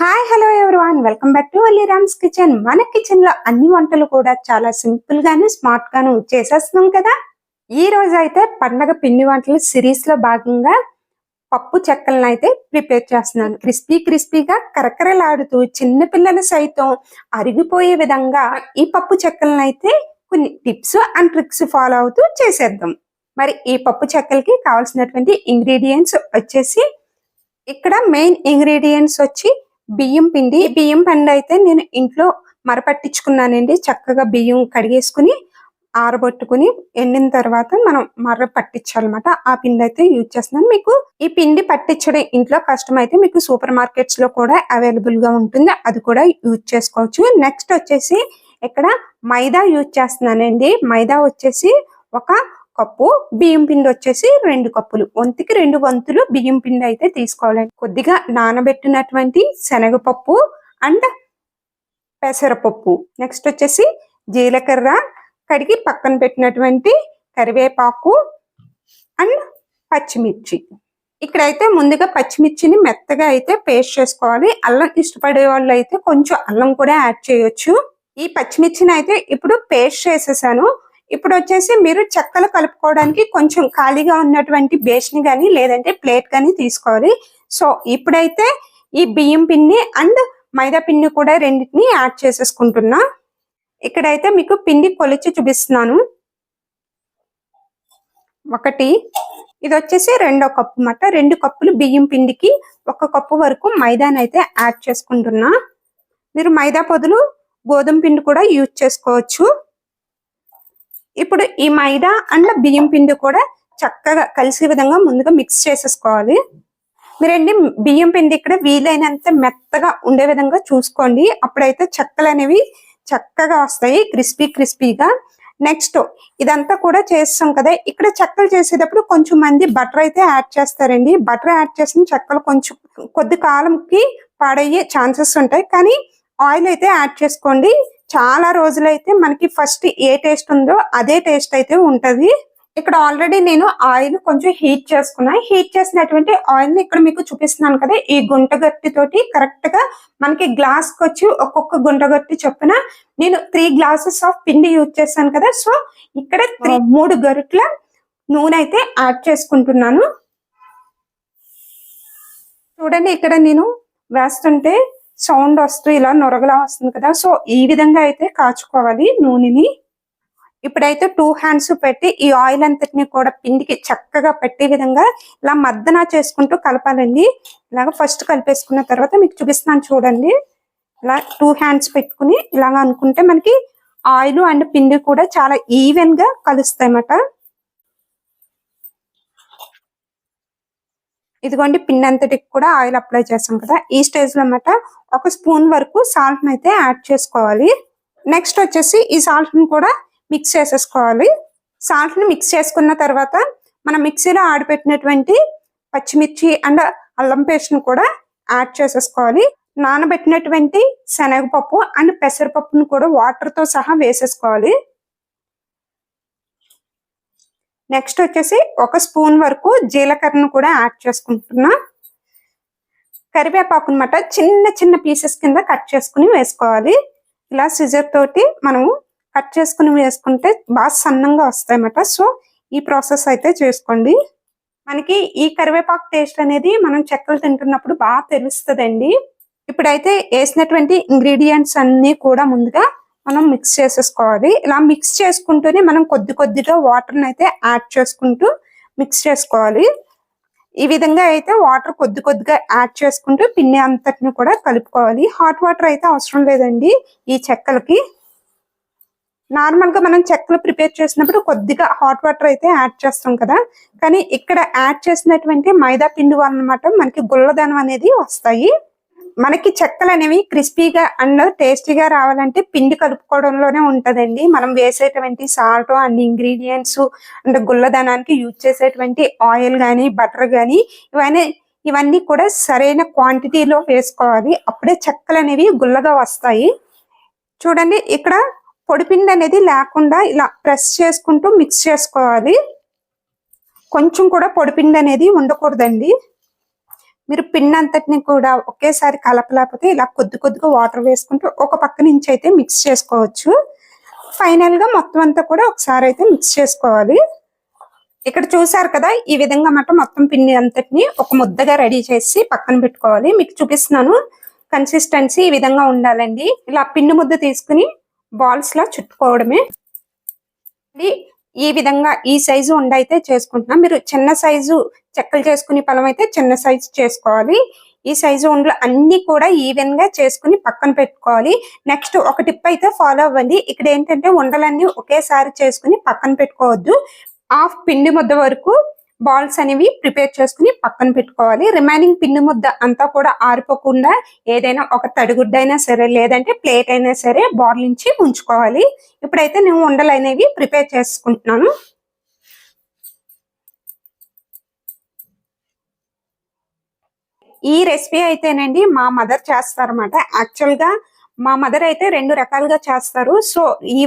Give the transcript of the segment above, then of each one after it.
Hi hello everyone welcome back to Rams kitchen మన కిచెన్లో అన్ని వంటలు కూడా చాలా సింపుల్ గాను స్మార్ట్ గాను చేసేస్తున్నాం కదా. ఈ రోజు అయితే పండగ పిండి వంటలు సిరీస్లో భాగంగా పప్పు చెక్కలను అయితే ప్రిపేర్ చేస్తున్నాను. క్రిస్పీ క్రిస్పీగా కరకరలాడుతూ చిన్నపిల్లలు సైతం అరిగిపోయే విధంగా ఈ పప్పు చెక్కలను అయితే కొన్ని టిప్స్ అండ్ ట్రిక్స్ ఫాలో అవుతూ చేసేద్దాం. మరి ఈ పప్పు చెక్కలకి కావాల్సినటువంటి ఇంగ్రీడియంట్స్ వచ్చేసి ఇక్కడ మెయిన్ ఇంగ్రీడియంట్స్ వచ్చి బియ్యం పిండి. బియ్యం పిండి అయితే నేను ఇంట్లో మరపట్టించుకున్నానండి. చక్కగా బియ్యం కడిగేసుకుని ఆరబొట్టుకుని ఎండిన తర్వాత మనం మర్ర పట్టించాలన్నమాట. ఆ పిండి అయితే యూజ్ చేస్తున్నాను. మీకు ఈ పిండి పట్టించడం ఇంట్లో కష్టం అయితే మీకు సూపర్ మార్కెట్స్లో కూడా అవైలబుల్గా ఉంటుంది. అది కూడా యూజ్ చేసుకోవచ్చు. నెక్స్ట్ వచ్చేసి ఇక్కడ మైదా యూజ్ చేస్తున్నానండి. మైదా వచ్చేసి ఒక కప్పు బియ్యం పిండి వచ్చేసి రెండు కప్పులు. వంతుకి రెండు వంతులు బియ్యం పిండి అయితే తీసుకోవాలండి కొద్దిగా నానబెట్టినటువంటి శనగపప్పు అండ్ పెసరపప్పు. నెక్స్ట్ వచ్చేసి జీలకర్ర కడిగి పక్కన పెట్టినటువంటి కరివేపాకు అండ్ పచ్చిమిర్చి. ఇక్కడైతే ముందుగా పచ్చిమిర్చిని మెత్తగా అయితే పేస్ట్ చేసుకోవాలి. అల్లం ఇష్టపడే వాళ్ళు అయితే కొంచెం అల్లం కూడా యాడ్ చేయొచ్చు. ఈ పచ్చిమిర్చిని అయితే ఇప్పుడు పేస్ట్ చేసేసాను. ఇప్పుడు వచ్చేసి మీరు చెక్కలు కలుపుకోవడానికి కొంచెం ఖాళీగా ఉన్నటువంటి బేస్ని కానీ లేదంటే ప్లేట్ కానీ తీసుకోవాలి. సో ఇప్పుడైతే ఈ బియ్యం పిండి అండ్ మైదా పిండి కూడా రెండింటిని యాడ్ చేసేసుకుంటున్నా. ఇక్కడైతే మీకు పిండి కొలిచి చూపిస్తున్నాను. ఒకటి ఇది వచ్చేసి రెండో కప్పు అన్నమాట. రెండు కప్పులు బియ్యం పిండికి ఒక కప్పు వరకు మైదాని అయితే యాడ్ చేసుకుంటున్నా. మీరు మైదా పొదులు గోధుమ పిండి కూడా యూజ్ చేసుకోవచ్చు. ఇప్పుడు ఈ మైదా అండ్ బియ్యం పిండి కూడా చక్కగా కలిసే విధంగా ముందుగా మిక్స్ చేసేసుకోవాలి. మీరండి బియ్యం పిండి ఇక్కడ వీలైనంత మెత్తగా ఉండే విధంగా చూసుకోండి. అప్పుడైతే చెక్కలు అనేవి చక్కగా వస్తాయి క్రిస్పీ క్రిస్పీగా. నెక్స్ట్ ఇదంతా కూడా చేస్తాం కదా ఇక్కడ చెక్కలు చేసేటప్పుడు కొంచెం మంది బటర్ అయితే యాడ్ చేస్తారండి. బటర్ యాడ్ చేసిన చెక్కలు కొంచెం కొద్ది కాలంకి పాడయ్యే ఛాన్సెస్ ఉంటాయి. కానీ ఆయిల్ అయితే యాడ్ చేసుకోండి. చాలా రోజులైతే మనకి ఫస్ట్ ఏ టేస్ట్ ఉందో అదే టేస్ట్ అయితే ఉంటది. ఇక్కడ ఆల్రెడీ నేను ఆయిల్ కొంచెం హీట్ చేసుకున్నా. హీట్ చేసినటువంటి ఆయిల్ని ఇక్కడ మీకు చూపిస్తున్నాను కదా ఈ గుంటగట్టి తోటి కరెక్ట్గా మనకి గ్లాస్కి వచ్చి ఒక్కొక్క గుంటగట్టి చొప్పున నేను త్రీ గ్లాసెస్ ఆఫ్ పిండి యూజ్ చేశాను కదా సో ఇక్కడ త్రీ మూడు గరిట్ల నూనె అయితే యాడ్ చేసుకుంటున్నాను. చూడండి ఇక్కడ నేను వేస్తుంటే సౌండ్ వస్తూ ఇలా నొరగలా వస్తుంది కదా. సో ఈ విధంగా అయితే కాచుకోవాలి నూనెని. ఇప్పుడైతే టూ హ్యాండ్స్ పెట్టి ఈ ఆయిల్ అంతటిని కూడా పిండికి చక్కగా పెట్టే విధంగా ఇలా మద్దన చేసుకుంటూ కలపాలండి. ఇలాగ ఫస్ట్ కలిపేసుకున్న తర్వాత మీకు చూపిస్తాను చూడండి. ఇలా టూ హ్యాండ్స్ పెట్టుకుని ఇలాగ అనుకుంటే మనకి ఆయిల్ అండ్ పిండి కూడా చాలా ఈవెన్గా కలుస్తాయి అన్నమాట ఇదిగోండి పిండి అంతటికి కూడా ఆయిల్ అప్లై చేస్తాం కదా. ఈ స్టేజ్లో అన్నమాట ఒక స్పూన్ వరకు సాల్ట్ అయితే యాడ్ చేసుకోవాలి. నెక్స్ట్ వచ్చేసి ఈ సాల్ట్ని కూడా మిక్స్ చేసేసుకోవాలి. సాల్ట్ని మిక్స్ చేసుకున్న తర్వాత మనం మిక్సీలో ఆడిపెట్టినటువంటి పచ్చిమిర్చి అండ్ అల్లం పేస్ట్ని కూడా యాడ్ చేసేసుకోవాలి. నానబెట్టినటువంటి శనగపప్పు అండ్ పెసరపప్పును కూడా వాటర్తో సహా వేసేసుకోవాలి. నెక్స్ట్ వచ్చేసి ఒక స్పూన్ వరకు జీలకర్రను కూడా యాడ్ చేసుకుంటున్నా. కరివేపాకు అనమాట చిన్న చిన్న పీసెస్ కింద కట్ చేసుకుని వేసుకోవాలి. ఇలా సిజర్ తోటి మనము కట్ చేసుకుని వేసుకుంటే బాగా సన్నంగా వస్తాయి అన్నమాట సో ఈ ప్రాసెస్ అయితే చేసుకోండి. మనకి ఈ కరివేపాకు టేస్ట్ అనేది మనం చెక్కలు తింటున్నప్పుడు బాగా తెలుస్తుందండి. ఇప్పుడైతే వేసినటువంటి ఇంగ్రీడియంట్స్ అన్ని కూడా ముందుగా మనం మిక్స్ చేసేసుకోవాలి. ఇలా మిక్స్ చేసుకుంటూనే మనం కొద్ది కొద్దిగా వాటర్ని అయితే యాడ్ చేసుకుంటూ మిక్స్ చేసుకోవాలి. ఈ విధంగా అయితే వాటర్ కొద్ది కొద్దిగా యాడ్ చేసుకుంటూ పిండి అంతటిని కూడా కలుపుకోవాలి. హాట్ వాటర్ అయితే అవసరం లేదండి ఈ చెక్కలకి. నార్మల్గా మనం చెక్కలు ప్రిపేర్ చేసినప్పుడు కొద్దిగా హాట్ వాటర్ అయితే యాడ్ చేస్తాం కదా. కానీ ఇక్కడ యాడ్ చేసినటువంటి మైదా పిండి అన్నమాట మనకి గుల్లదనం అనేది వస్తాయి. మనకి చెక్కలు అనేవి క్రిస్పీగా అండ్ టేస్టీగా రావాలంటే పిండి కలుపుకోవడంలోనే ఉంటదండి. మనం వేసేటువంటి సాల్ట్ అండ్ ఇంగ్రీడియంట్స్ అండ్ గుల్లదనానికి యూజ్ చేసేటువంటి ఆయిల్ కానీ బటర్ కానీ ఇవన్నీ ఇవన్నీ కూడా సరైన క్వాంటిటీలో వేసుకోవాలి. అప్పుడే చెక్కలు అనేవి గుల్లగా వస్తాయి. చూడండి ఇక్కడ పొడిపిండి అనేది లేకుండా ఇలా ప్రెస్ చేసుకుంటూ మిక్స్ చేసుకోవాలి. కొంచెం కూడా పొడిపిండి అనేది ఉండకూడదండి. మీరు పిన్ అంతటిని కూడా ఒకేసారి కలపలేకపోతే ఇలా కొద్ది కొద్దిగా వాటర్ వేసుకుంటూ ఒక పక్క నుంచి అయితే మిక్స్ చేసుకోవచ్చు. ఫైనల్గా మొత్తం అంతా కూడా ఒకసారి అయితే మిక్స్ చేసుకోవాలి. ఇక్కడ చూసారు కదా ఈ విధంగా మాట మొత్తం పిండి అంతటిని ఒక ముద్దగా రెడీ చేసి పక్కన పెట్టుకోవాలి. మీకు చూపిస్తున్నాను. కన్సిస్టెన్సీ ఈ విధంగా ఉండాలండి. ఇలా పిండి ముద్ద తీసుకుని బాల్స్ లా చుట్టుకోవడమే. ఈ విధంగా ఈ సైజు ఉండ అయితే చేసుకుంటున్నాం. మీరు చిన్న సైజు చెక్కలు చేసుకునే పొలం అయితే చిన్న సైజు చేసుకోవాలి. ఈ సైజు ఉండలు అన్ని కూడా ఈవెన్గా చేసుకుని పక్కన పెట్టుకోవాలి. నెక్స్ట్ ఒక టిప్ అయితే ఫాలో అవ్వండి. ఇక్కడ ఏంటంటే ఉండలన్నీ ఒకేసారి చేసుకుని పక్కన పెట్టుకోవద్దు. హాఫ్ పిండి ముద్ద వరకు బాల్స్ అనేవి ప్రిపేర్ చేసుకుని పక్కన పెట్టుకోవాలి. రిమైనింగ్ పిండి ముద్ద అంతా కూడా ఆరిపోకుండా ఏదైనా ఒక తడిగుడ్డ అయినా సరే లేదంటే ప్లేట్ అయినా సరే బాల్ నుంచి ఉంచుకోవాలి ఇప్పుడైతే నేను ఉండలు అనేవి ప్రిపేర్ చేసుకుంటున్నాను. ఈ రెసిపీ అయితేనండి మా మదర్ చేస్తారన్నమాట. యాక్చువల్గా మా మదర్ అయితే రెండు రకాలుగా చేస్తారు. సో ఈ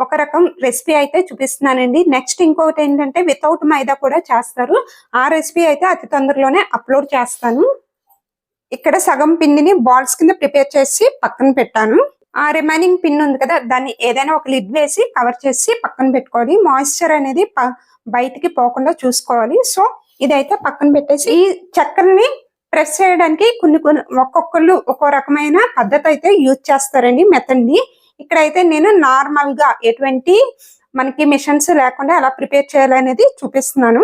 ఒక- రకం రెసిపీ అయితే చూపిస్తున్నానండి. నెక్స్ట్ ఇంకొకటి ఏంటంటే వితౌట్ మైదా కూడా చేస్తారు. ఆ రెసిపీ అయితే అతి తొందరలోనే అప్లోడ్ చేస్తాను. ఇక్కడ సగం పిండిని బాల్స్ కింద ప్రిపేర్ చేసి పక్కన పెట్టాను. ఆ రిమైనింగ్ పిన్ ఉంది కదా దాన్ని ఏదైనా ఒక లిడ్ వేసి కవర్ చేసి పక్కన పెట్టుకోవాలి. మాయిశ్చర్ అనేది బయటికి పోకుండా చూసుకోవాలి. సో ఇదైతే పక్కన పెట్టేసి ఈ చక్కెరని ప్రెస్ చేయడానికి కొన్ని కొన్ని ఒక్కొక్కళ్ళు ఒక్కో రకమైన పద్ధతి అయితే యూజ్ చేస్తారండి మెథడ్ని ఇక్కడైతే నేను నార్మల్గా ఎటువంటి మనకి మిషన్స్ లేకుండా ఎలా ప్రిపేర్ చేయాలనేది చూపిస్తున్నాను.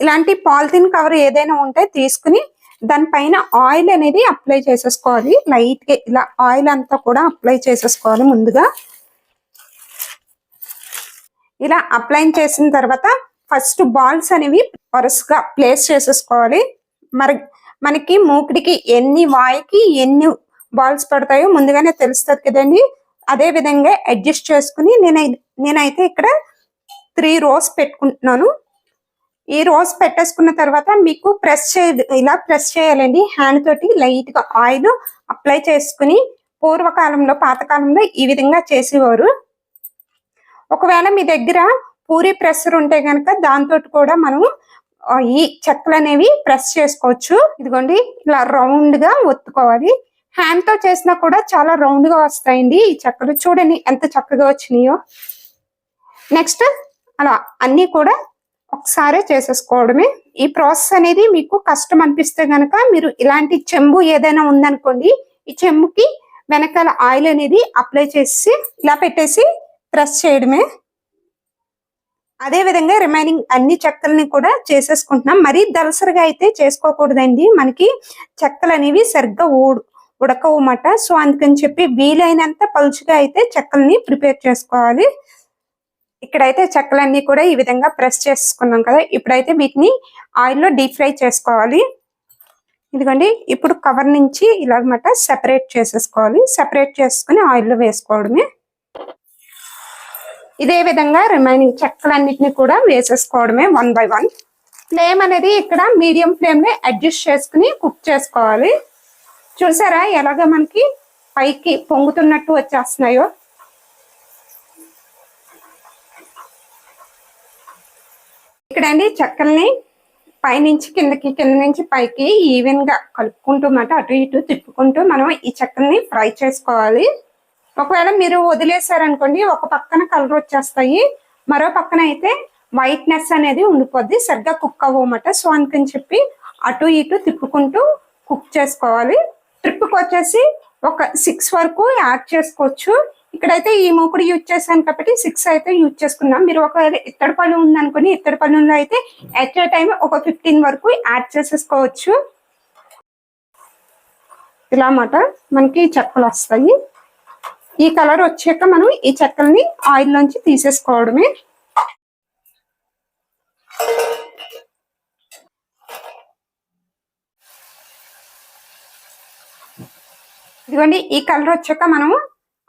ఇలాంటి పాలిథిన్ కవర్ ఏదైనా ఉంటే తీసుకుని దానిపైన ఆయిల్ అనేది అప్లై చేసేసుకోవాలి. లైట్గా ఇలా ఆయిల్ అంతా కూడా అప్లై చేసేసుకోవాలి ముందుగా. ఇలా అప్లై చేసిన తర్వాత ఫస్ట్ బాల్స్ అనేవి వరుసగా ప్లేస్ చేసేసుకోవాలి. మరి మనకి మూకిడికి ఎన్ని వాయికి ఎన్ని బాల్స్ పడతాయో ముందుగానే తెలుస్తుంది కదండి. అదే విధంగా అడ్జస్ట్ చేసుకుని నేను నేనైతే ఇక్కడ త్రీ రోస్ పెట్టుకుంటున్నాను. ఈ రోస్ పెట్టేసుకున్న తర్వాత మీకు ప్రెస్ చే ఇలా ప్రెస్ చేయాలండి. హ్యాండ్ తోటి లైట్గా ఆయిల్ అప్లై చేసుకుని పూర్వకాలంలో పాతకాలంలో ఈ విధంగా చేసేవారు. ఒకవేళ మీ దగ్గర పూరి ప్రెషర్ ఉంటే కనుక దాంతో కూడా మనం ఈ చెక్కలు అనేవి ప్రెస్ చేసుకోవచ్చు. ఇదిగోండి ఇలా రౌండ్గా ఒత్తుకోవాలి. హ్యాండ్తో చేసినా కూడా చాలా రౌండ్గా వస్తాయండి. ఈ చెక్కలు చూడండి ఎంత చక్కగా వచ్చినాయో. నెక్స్ట్ అలా అన్ని కూడా ఒకసారి చేసేసుకోవడమే. ఈ ప్రాసెస్ అనేది మీకు కష్టం అనిపిస్తే గనక మీరు ఇలాంటి చెంబు ఏదైనా ఉందనుకోండి ఈ చెంబుకి వెనకాల ఆయిల్ అనేది అప్లై చేసి ఇలా పెట్టేసి ప్రెస్ చేయడమే. అదే విధంగా రిమైనింగ్ అన్ని చెక్కల్ని కూడా చేసేసుకుంటున్నాం. మరీ దలసరిగా అయితే చేసుకోకూడదండి. మనకి చెక్కలు అనేవి సరిగ్గా ఊడు ఉడకవమాట. సో అందుకని చెప్పి వీలైనంత పలుచుగా అయితే చెక్కల్ని ప్రిపేర్ చేసుకోవాలి. ఇక్కడైతే చెక్కలన్నీ కూడా ఈ విధంగా ప్రెస్ చేసుకున్నాం కదా. ఇప్పుడైతే వీటిని ఆయిల్లో డీప్ ఫ్రై చేసుకోవాలి. ఇదిగోండి ఇప్పుడు కవర్ నుంచి ఇలాగమాట సెపరేట్ చేసేసుకోవాలి. సెపరేట్ చేసుకుని ఆయిల్లో వేసుకోవడమే. ఇదే విధంగా రిమైనింగ్ చెక్కలన్నిటిని కూడా వేసేసుకోవడమే వన్ బై వన్. ఫ్లేమ్ అనేది ఇక్కడ మీడియం ఫ్లేమ్ అడ్జస్ట్ చేసుకుని కుక్ చేసుకోవాలి. చూసారా ఎలాగ మనకి పైకి పొంగుతున్నట్టు వచ్చేస్తున్నాయో? ఇక్కడండి చెక్కల్ని పైనుంచి కిందకి కింద నుంచి పైకి ఈవెన్గా కలుపుకుంటూ మాట అటు ఇటు తిప్పుకుంటూ మనం ఈ చెక్కల్ని ఫ్రై చేసుకోవాలి. ఒకవేళ మీరు వదిలేసారనుకోండి ఒక పక్కన కలర్ వచ్చేస్తాయి. మరో పక్కన అయితే వైట్నెస్ అనేది ఉండిపోద్ది సరిగ్గా కుక్ అవ్వమాట సో అందుకని చెప్పి అటు ఇటు తిప్పుకుంటూ కుక్ చేసుకోవాలి. ట్రిప్కి వచ్చేసి ఒక సిక్స్ వరకు యాడ్ చేసుకోవచ్చు. ఇక్కడైతే ఈ మూకుడు యూజ్ చేశాను కాబట్టి సిక్స్ అయితే యూజ్ చేసుకున్నాం మీరు ఒకవేళ ఇత్తడి పళ్ళు ఉందనుకుని ఇత్తడి పళ్ళులో అయితే ఎట్ ఏ టైం ఒక ఫిఫ్టీన్ వరకు యాడ్ చేసేసుకోవచ్చు. ఇలా అన్నమాట. మనకి చెక్కలు వస్తాయి. ఈ కలర్ వచ్చాక మనం ఈ చెక్కల్ని ఆయిల్ నుంచి తీసేసుకోవడమే. ఇదిగోండి ఈ కలర్ వచ్చాక మనం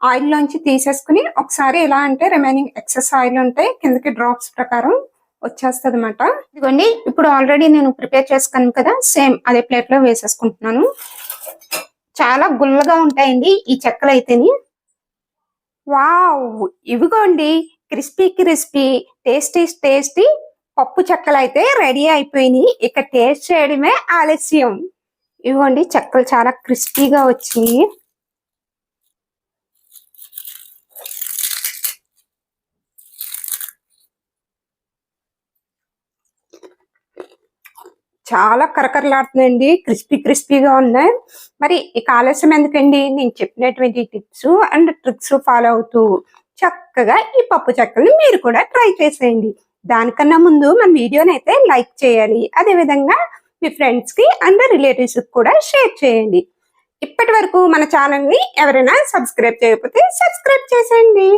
ఆయిల్ లోంచి తీసేసుకుని ఒకసారి ఎలా అంటే రిమైనింగ్ ఎక్సెస్ ఆయిల్ ఉంటే కిందకి డ్రాప్స్ ప్రకారం వచ్చేస్తుంది అనమాట ఇదిగోండి ఇప్పుడు ఆల్రెడీ నేను ప్రిపేర్ చేసుకున్నాను కదా సేమ్ అదే ప్లేట్లో వేసేసుకుంటున్నాను. చాలా గుల్లగా ఉంటాయండి ఈ చెక్కలు అయితేని. వావ్! ఇవిగోండి క్రిస్పీ క్రిస్పీ టేస్టీ టేస్టీ పప్పు చెక్కలు అయితే రెడీ అయిపోయినాయి. ఇక టేస్ట్ చేయడమే ఆలస్యం. ఇవ్వండి చెక్కలు చాలా క్రిస్పీగా వచ్చినాయి. చాలా కరకరలాడుతున్నాయండి క్రిస్పీ క్రిస్పీగా ఉన్నాయి. మరి ఇక ఆలస్యం ఎందుకండి? నేను చెప్పినటువంటి టిప్స్ అండ్ ట్రిక్స్ ఫాలో అవుతూ చక్కగా ఈ పప్పు చెక్కల్ని మీరు కూడా ట్రై చేసేయండి. దానికన్నా ముందు మన వీడియోని అయితే లైక్ చేయాలి. అదే విధంగా మీ ఫ్రెండ్స్కి అండ్ రిలేటివ్స్కి కూడా షేర్ చేయండి. ఇప్పటి వరకు మన ఛానల్ని ఎవరైనా సబ్స్క్రైబ్ చేయకపోతే సబ్స్క్రైబ్ చేసేయండి.